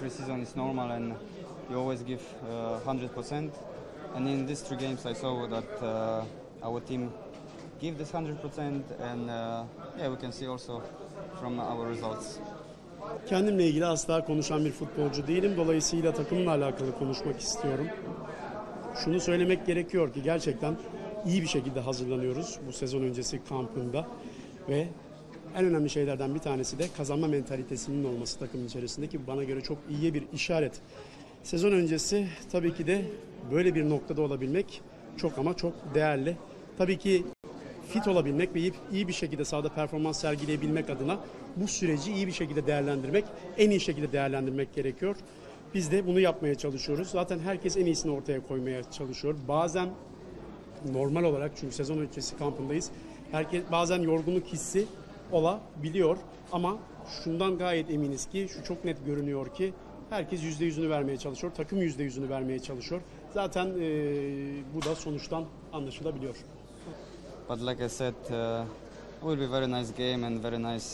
pre-season is normal and you always give uh, 100%. And in these three games, I saw that uh, our team give this 100%, and uh, yeah, we can see also from our results. Kendimle ilgili asla konuşan bir futbolcu değilim. Dolayısıyla takımla alakalı konuşmak istiyorum. Şunu söylemek gerekiyor ki gerçekten iyi bir şekilde hazırlanıyoruz bu sezon öncesi kampında ve en önemli şeylerden bir tanesi de kazanma mentalitesinin olması takımın içerisinde ki bu bana göre çok iyi bir işaret. Sezon öncesi tabii ki de böyle bir noktada olabilmek çok ama çok değerli. Tabii ki fit olabilmek ve iyi bir şekilde sahada performans sergileyebilmek adına bu süreci iyi bir şekilde değerlendirmek, en iyi şekilde değerlendirmek gerekiyor. Biz de bunu yapmaya çalışıyoruz. Zaten herkes en iyisini ortaya koymaya çalışıyor. Bazen normal olarak çünkü sezon öncesi kampındayız. Herkes bazen yorgunluk hissi olabiliyor ama şundan gayet eminiz ki şu çok net görünüyor ki herkes yüzde yüzünü vermeye çalışıyor. Takım yüzde yüzünü vermeye çalışıyor. Zaten eee, bu da sonuçtan anlaşılabiliyor. But like I said, uh, will be very nice game and very nice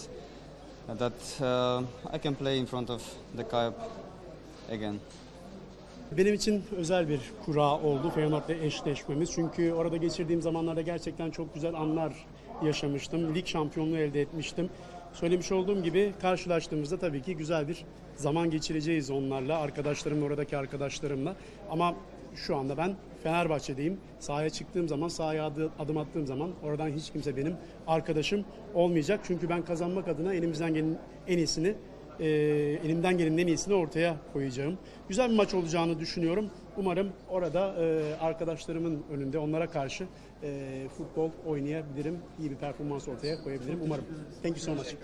that uh, I can play in front of the Kaip again. Benim için özel bir kura oldu Feyenoord'la eşleşmemiz. Çünkü orada geçirdiğim zamanlarda gerçekten çok güzel anlar yaşamıştım. Lig şampiyonluğu elde etmiştim. Söylemiş olduğum gibi karşılaştığımızda tabii ki güzel bir zaman geçireceğiz onlarla, arkadaşlarımla, oradaki arkadaşlarımla. Ama şu anda ben Fenerbahçe'deyim. Sahaya çıktığım zaman, sahaya adı- adım attığım zaman oradan hiç kimse benim arkadaşım olmayacak. Çünkü ben kazanmak adına elimizden gelen en iyisini e, elimden gelenin en iyisini ortaya koyacağım. Güzel bir maç olacağını düşünüyorum. Umarım orada e, arkadaşlarımın önünde onlara karşı e, futbol oynayabilirim. İyi bir performans ortaya koyabilirim. Umarım. Thank you so much.